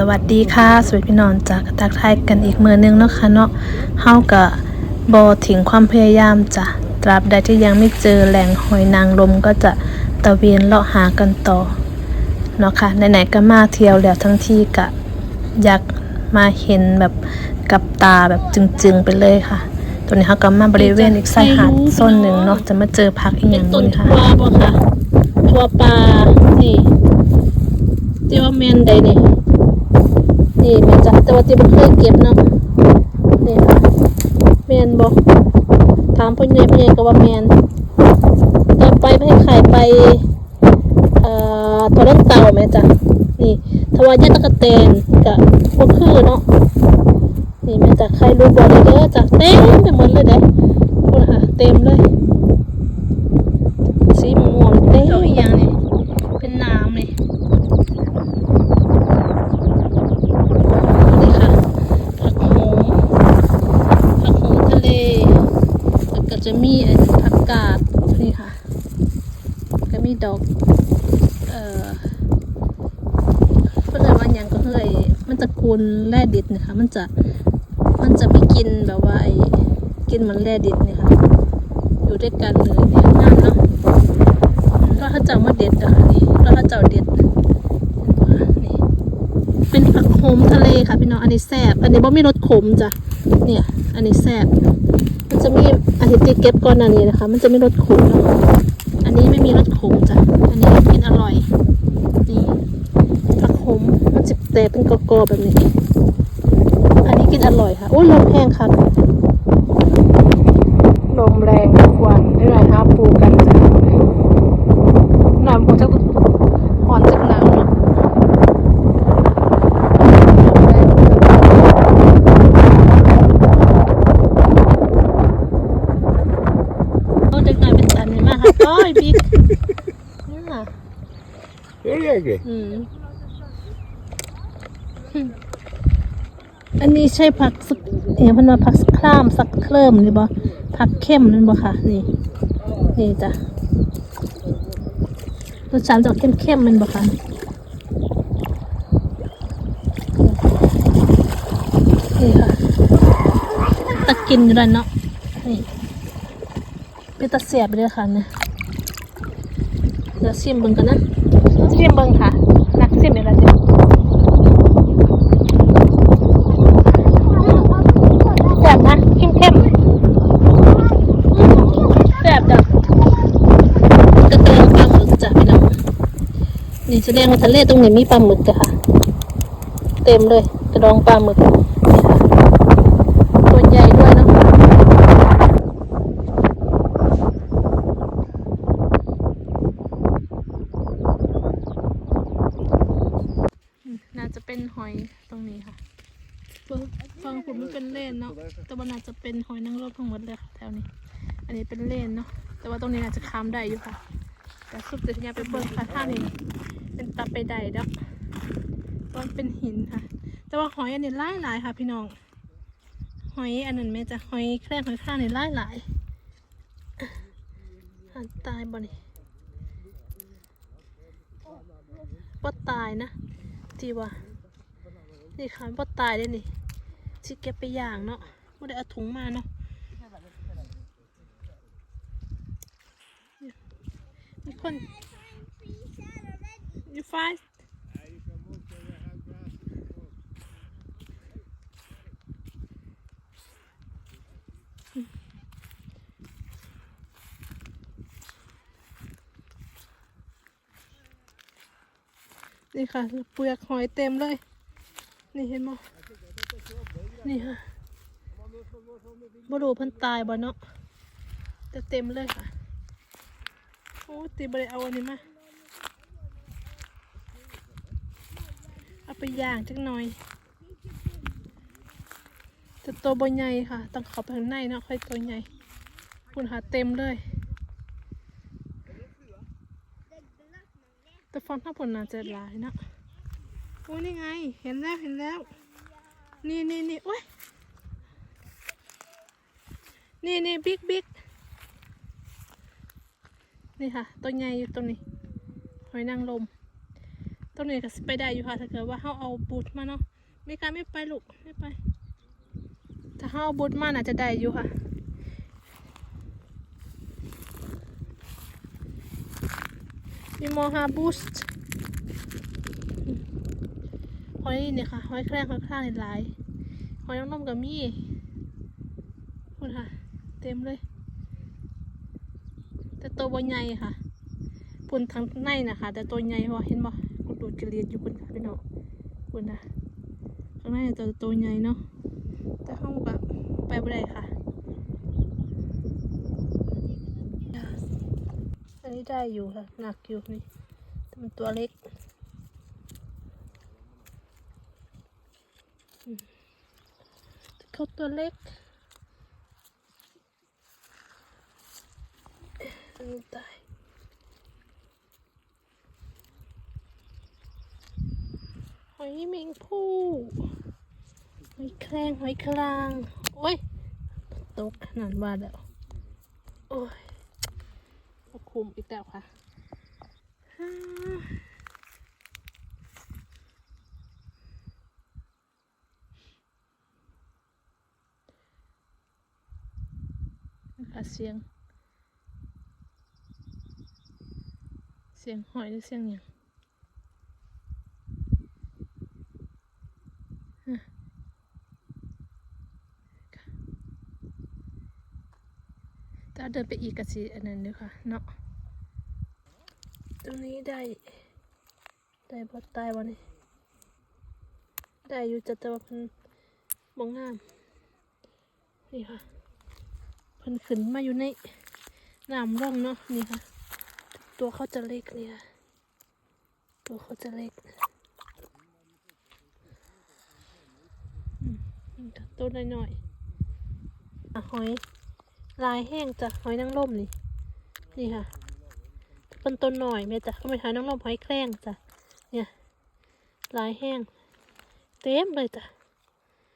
สวัสดีค่ะสวัสดีพี่น้องจากทักทายกันอีกมือนึงเนาะค่ะเนาะเฮากะบอถึงความพยายามจ้ะตราบใดที่ยังไม่เจอแหล่งหอยนางรมก็จะตะเวนเลาะหากันต่อเนาะค่ะไหนๆก็มาเที่ยวแล้วทั้งที่กะอยากมาเห็นแบบกับตาแบบจึงๆไปเลยค่ะตัวนี้เขาก็มาบริเวณอีกชายหาดโซนหนึ่งเนาะจะมาเจอพักอีกอย่างหนึงค่ะทัวบ่ค่ะทัวปลานี่ที่ว่าแมนใดนี่ นี่แม่จ้ะแต่ว่าที่บ่เคยเก็บเนาะนี่ค่ะแม่นบ่ถามพ่อใหญ่พ่อใหญ่ก็ว่าแม่นต่อไปไปให้ไข่ไปเอ่อตัวเล่นเต่าแม่จ้ะนี่ทวายาตะกะแตนกะบ่คือเนาะนี่แม่จ้ะใครรู้บ่ได้เด้อจ้ะเต็มไปหมดเลยเด้พุ่นค่ะเต็มเลย สีม่วงเต้เจ้าอีหยังนี่เป็นน้ำนี่นี่ค่ะผักโหมผักโหมทะเลแล้วก็จะมีไอ้ผักกาด นี่ค่ะ ก็มีดอก เอ่อเพื่อนว่าหยังก็คือไอ้มันจะกูลแร่ดิบนะคะ มันจะ มันจะไม่กินแบบว่าไอ้กินมันแร่ดิบเนี่ยค่ะ อยู่ด้วยกันเลยเนี่ยงามเนาะก็ถ้าเจ้ามาเด็ดอะค่ะนี่ก็ถ้าเจ้าเด็ดนี่เป็นผักโขมทะเลค่ะพี่น้อง อันนี้แซ่บ อันนี้บ่มีรสขมจ้ะ เนี่ย อันนี้แซ่บ จะมีอาทิตย์ตีเก็บก่อนอันนี้นะคะ มันจะมีรสขมนะคะอันนี้ไม่มีรสขมจ้ะ อันนี้กินอร่อยนี่ผักขมมันจะแตกเป็นกอๆแบบนี้ อันนี้กินอร่อยค่ะ โอ้ยลมแห้งค่ะลมแรงทุกวันได้ไรคะปูกันจ้ะน้ำผมจะหอนจากหนาวเนาะลมแรง โอ้จะกลายเป็นตันเลยมากค่ะโอ้ยบิ๊กนี่ค่ะ Öyle ki. อืมอันนี้ใช่ผักสักเอ๋พันว่าผักสักครามสักเคลิมหรือบ่ผักเข้มนั่นบ่ค่ะ นี่ นี่จ้ะรสชาติจะออกเข้มๆมันบ่ค่ะนี่ค่ะตะกินอยู่แล้วเนาะนี่เป็นตะเสียบเลยค่ะเนี่ยเดี๋ยวชิมเบิ่งกันนะ ชิมเบิ่งค่ะ นักชิมอีกแล้วจ้ะแซ่บนะเข้มเข้มๆแซ่บจ้ะกระเตงปลาหมึกจ้ะพี่น้องนี่แสดงว่าทะเลตรงนี้มีปลาหมึกจ้ะค่ะ เต็มเลยกระดองปลาหมึกนี่ค่ะตัวใหญ่ด้วยเนาะอืมน่าจะ เป็นหอยตรงนี้ค่ะเบิ่งฟังผมมันเป็นเล่นเนาะ แต่ว่าน่าจะเป็นหอยนางรมทั้งหมดเลยค่ะแถวนี้ อันนี้เป็นเล่นเนาะ แต่ว่าตรงนี้น่าจะค้ามได้อยู่ค่ะ แต่สุดจะยาไปเบิ่งค่ะท่านี้ เป็นตาไปได้ดอกมันเป็นหินค่ะ แต่ว่าหอยอันนี้หลายหลายค่ะ พี่น้อง หอยอันนั้นแม่จะหอยแครงหอยข้างนี่หลายหลายหันตายบ่นี่บ่ตายนะที่ว่า นี่ค่ะบ่ตายได้นี่สิเก็บไปย่างเนาะบ่ได้เอาถุงมาเนาะมีคน you find นี่ค่ะเปลือกหอยเต็มเลย นี่เห็นมั้นี่ค่ะบรูเพันตายบ่เนาะแต่เต็มเลยค่ะ โอ้ตีบริเอาอันนี้มาเอาไปย่างจักหน่อยจะตัวบใหญ่ค่ะ ต้องข้าไปข้างในเนาะค่อยตัวใหญ่คุณหาเต็มเลยแต่ฟอนท่าผลน่าจะหลายเนาะ โอ้นี่ไง เห็นแล้วเห็นแล้ว นี่นี่นี่โอ้ยนี่นี่บิ๊กบิ๊กนี่ค่ะตัวใหญ่อยู่ตรงนี้หอยนางรมตรงนี้ก็ไปได้อยู่ค่ะถ้าเกิดว่าเขาเอาบูทมาเนาะไม่กล้าไม่ไปลูกไม่ไป ถ้าเขาเอาบูทมาน่าจะได้อยู่ค่ะมีโมฮาบูสต์ หอยเนี่ยค่ะหอยแครงหอยครางหลายหอยนางรมกับมีคุณค่ะ เต็มเลย แต่ตัวบใหญ่ค่ะปุ่นทางในนะคะ แต่ตัวใหญ่พอเห็นบ่กุดดูดกระเลียดอยู่คุณค่ะพี่น้องคุณนะข้างในตัวตัวใหญ่เนาะแต่ห้องแบบไปบ่ได้ค่ะอันนี้ได้อยู่ค่ะหนักอยู่นี่แต่มันตัวเล็กอืมแต่ เขาตัวเล็กอันนี้ตายหอยเมงผู้หอยแครงหอยคลาง โอ้ย ตกขนาดว่าแล้ว โอ้ยควบคุมอีกแล้วค่ะ นะคะเสียง เสียงหอยหรือเสียงหยังฮะค่ะถ้าเดินไปอีกก็สิอันนั้นด้วยค่ะเนาะตรงนี้ได้ ได้บอตายวันนี้ ได้อยู่จัดแต่ว่าเพิ่นบงงาม นี่ค่ะ พิ่นขึ้นมาอยู่ในน้ำร่องเนาะนี่ค่ะ ตัวเขาจะเล็กเนี่ยตัวเขาจะเล็กอืมนี่ค่ะตัวน้อยๆหอย ลายแห้งจ้ะหอยนางรมนี่ นี่ค่ะเป็นต้นหน่อยแม่จ้ะก็ไม่หาน้องลมหอยแครงจ้ะเนี่ยลายแห้ง เต็มเลยจ้ะ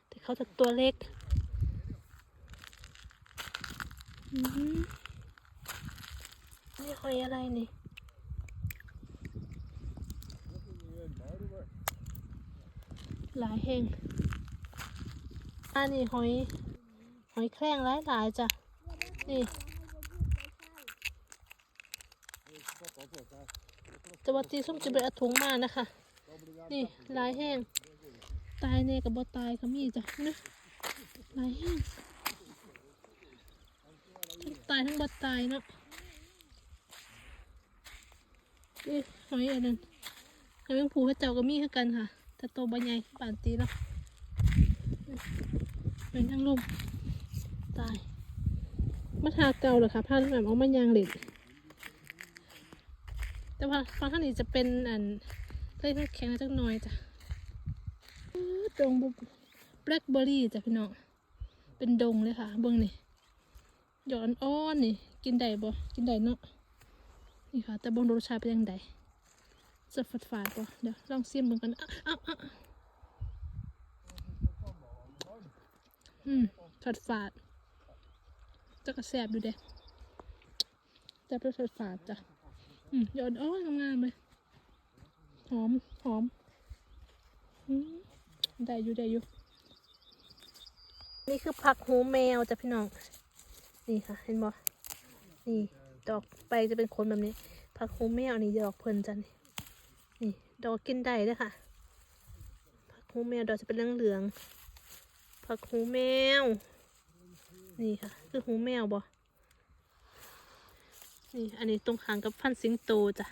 แต่เขาจะตัวเล็กอืม นี่หอยอะไรนี่หลายแห้งอันนี้หอย หอยแครงหลายหลายจ้ะ นี่จะวัตีส้มจะไปเอาถุงมานะคะ นี่ลายแห้ง ตายเนี่ยกับบตายก็มีจ้ะนะลายแห้งายทั้งบดตายเนาะนี่หอยอันนั้นหอยแมงผูพระเจ้าก็มีคือกันค่ะแต่โตวใบใหญ่ป่านตีเนาะเป็นทั้งลมตายมาทาเก่าเหรอคะผ้าแบบเอามายางเหล็กแต่ว่าฟังท่างนี้จะเป็นอันเล่นแข็งจักหน่อยจ้ะอื้อดงแบล็คเบอร์รี่จ้ะพี่น้อง เป็นดงเลยค่ะ เบิ้องนี่ หยอนอ้อนนี่ กินได้บ่กินได้เนาะนี่ค่ะ แต่บงรสชาติเป็นยังไงจะฝาดฝาดๆบ่เดี๋ยวลองเสียมเบิ่งกันอะอะอะอืมฝาดฝาดจะกระแสบอยู่เด้แต่เป็นฝาดฝาดจ้ะอืมหยอดอ้อนงามๆเลยหอมหอมอืมได้อยู่ได้อยู่นี่คือผักหูแมวจ้ะพี่น้อง นี่ค่ะ เห็นบ่นี่ดอกใบจะเป็นคนแบบนี้ผักหูแมวนี่ดอกเพลินจังนี่นี่ดอกกินได้ด้วยค่ะผักหูแมวดอกจะเป็นเหลืองๆผักหูแมว นี่ค่ะ คือหูแมวบ่นี่อันนี้ตรงขางกับพันธุ์สิงโตจ้ะ